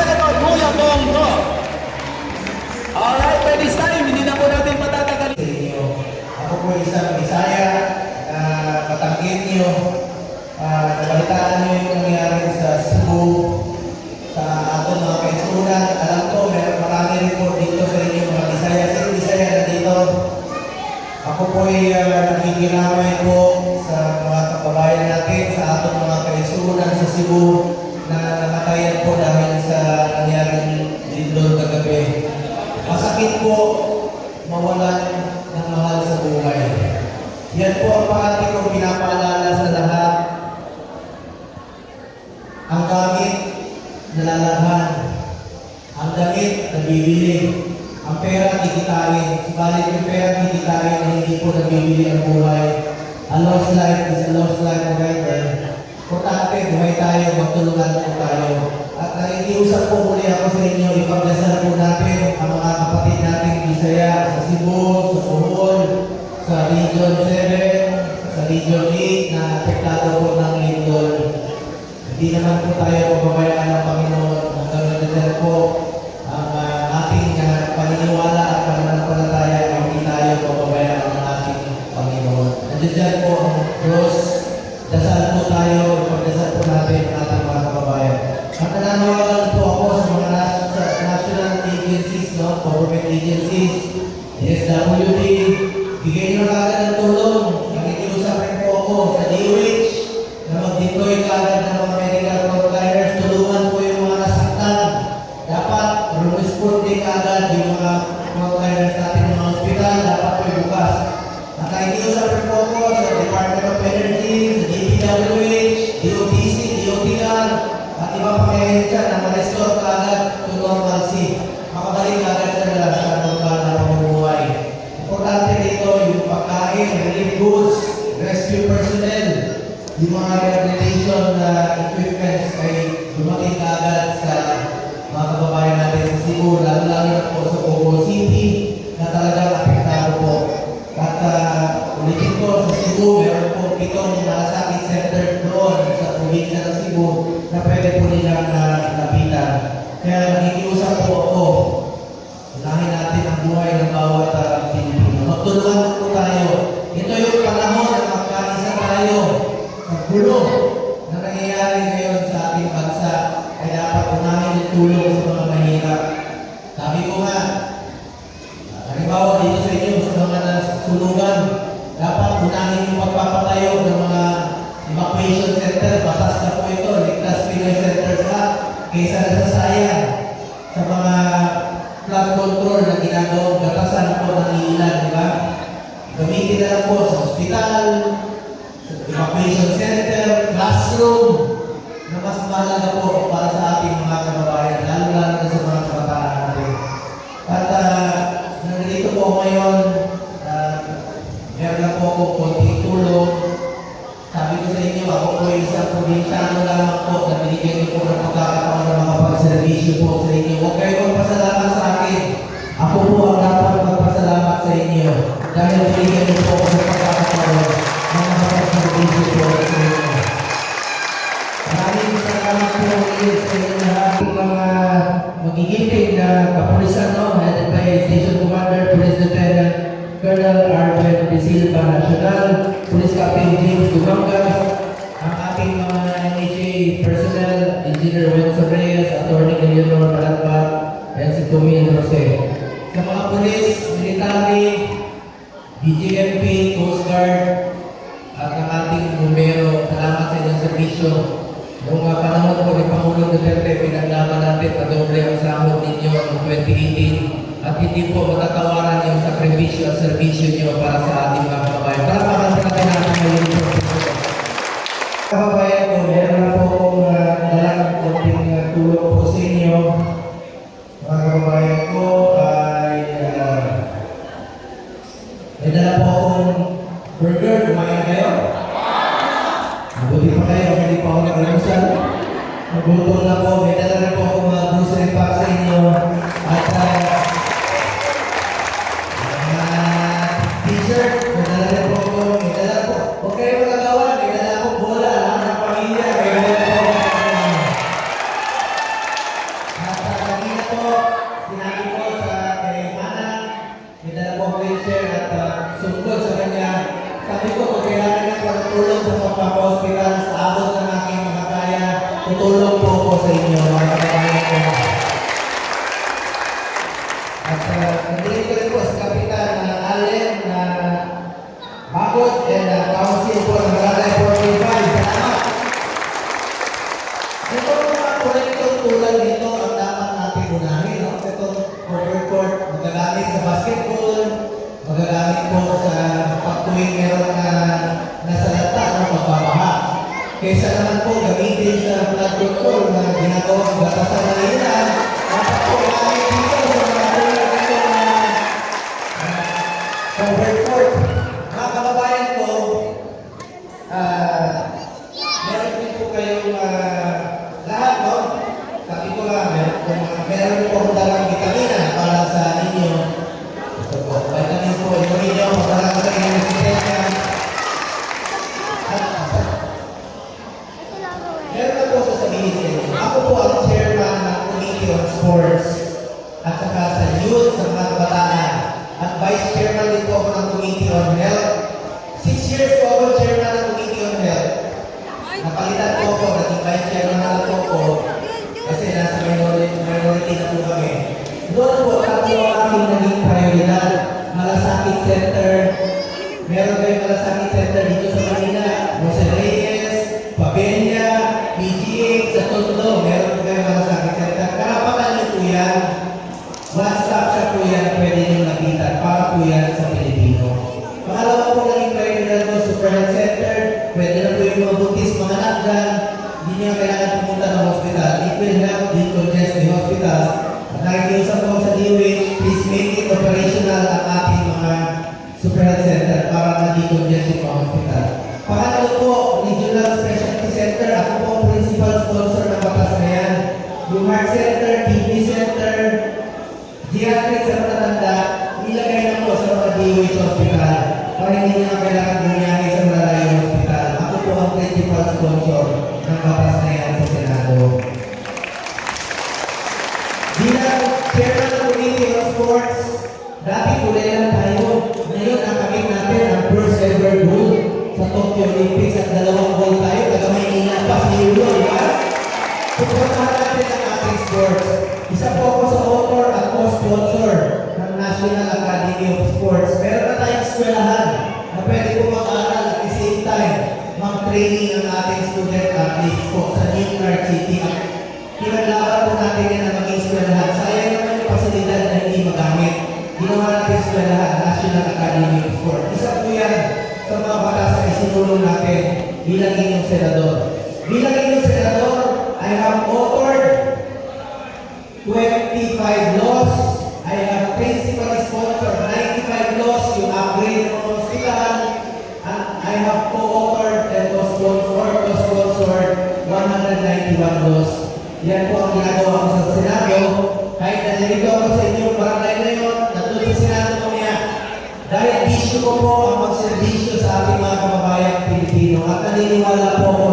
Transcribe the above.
Senator Kuya Bongo. Alright, by this time, hindi na po natin matatagal. Ako po isang Bisaya na Batanggin nyo. Uh, nabalitaan nyo yung nangyari sa Cebu, sa ato mga kaisunan. Alam Yan po ang parati kong pinapaalala sa lahat. Ang gamit, nalalaghan. Ang damit, nabibili. Ang pera, kikitain. Subalit yung pera, kikitain na hindi po nabibili ang buhay. A lost life is a lost life, okay? Importante, buhay tayo, magtulungan po tayo. At nakikiusap po muli ako sa inyo, ipagdasal po natin ang mga kapatid natin Bisaya, 7, sa Region 8 na apektado po ng lindol. Hindi naman po tayo pababayaan ng Panginoon hanggang nandiyan po of Energy, DPWH, DOTC, DOTR, at iba pang ahensya na ma-restore kagad to normalcy. Makabalik kagad sila sa normal na pamumuhay. Importante dito yung pagkain, relief goods, rescue personnel, mga rehabilitation na equipments ay dumating kagad sa mga natin sa Cebu, lalo-lalo Kaya nakikiusap po ako, unahin natin ang buhay ng bawat uh, Pilipino. Magtulungan po tayo. Ito yung panahon na magkaisa tayo gulo na nangyayari ngayon sa ating bansa ay dapat unahin yung tulong sa mga mahirap. Sabi ko nga, halimbawa dito sa inyo sa mga nasunugan, dapat unahin yung pagpapatayo ng mga evacuation center. Batas na po ito, ligtas Pinoy Centers Act, kaysa sa flood control na ginagawang batasan po ng ilan, di ba? Gamitin na lang po sa ospital, sa evacuation center, classroom, na mas mahalaga po para sa ating mga kababayan, lalo-lalo na sa mga kabataan natin. At uh, nandito po ngayon, uh, meron na po ako konting tulong. Sabi ko sa inyo, ako po isang probinsyano lamang po na binigyan niyo po ng pagkakataon na makapagservisyo po sa inyo. Huwag kayo magpasalamat sa akin. Ako po ang dapat magpasalamat sa inyo dahil binigyan niyo po ako ng Engineer Wenzo Reyes, Attorney Leonor Malatbat, and si Tommy Jose. Sa mga police, military, BGMP, Coast Guard, at ang ating numero, salamat sa inyong servisyo. Noong uh, panahon po ni Pangulong Duterte, pinaglaban natin na doble ang sahod ninyo noong 2018 at hindi po matatawaran yung sakripisyo at servisyo niyo para sa ating mga kababayan. Palakpakan po natin natin ngayon. Kababayan ko, po po sa inyo. Mga kababayan ko ay uh, may dala po akong burger. Kumain kayo? Mabuti pa kayo, hindi pa ako nag-almusal. Nagutom na po, may dala rin po akong mga grocery pack sa inyo. At uh, mga t-shirt Ito mga proyektong tulad nito ang dapat natin unahin. No? Itong cover court, magagamit sa basketball, magagamit po sa pagtuwing meron na nasa lata ng pagbabaha. Kaysa naman po gamitin sa flood control na ginagawang batasan na nila, de ng hospital. It will help decongest the hospital. At nakikiusap po sa DOH, please make it operational ang ating mga Super Health Center para ma-decongest yung mga hospital. Pangatlo po, Regional Specialty Center. Ako po ang principal sponsor ng batas na yan. Yung Heart Center, Kidney Center, Geriatric sa matatanda, nilagay na po sa mga DOH hospital para hindi na kailangan bumiyahe sa malayong hospital. Ako po ang principal sponsor ng batas na dati kulay lang tayo. Ngayon, nakamit natin ang first ever gold sa Tokyo Olympics at dalawang gold tayo. Taga Maynila pa si Yulo, di ba? Suportahan natin ang ating sports. Isa po ako sa author at co-sponsor ng National Academy of Sports. Meron na tayong eskwelahan na pwede po mag-aral at the same time mag-training ang ating student athletes po sa New York City. Na isinulong natin bilang inyong senador. Bilang inyong senador, I have authored 25 laws. I have principally sponsored 95 laws yung upgrade ng hospital. And I have co-authored and co-sponsored, co-sponsored 191 laws. Yan po ang ginagawa ko sa Senado. Kahit nalilito ako sa At naniniwala po ako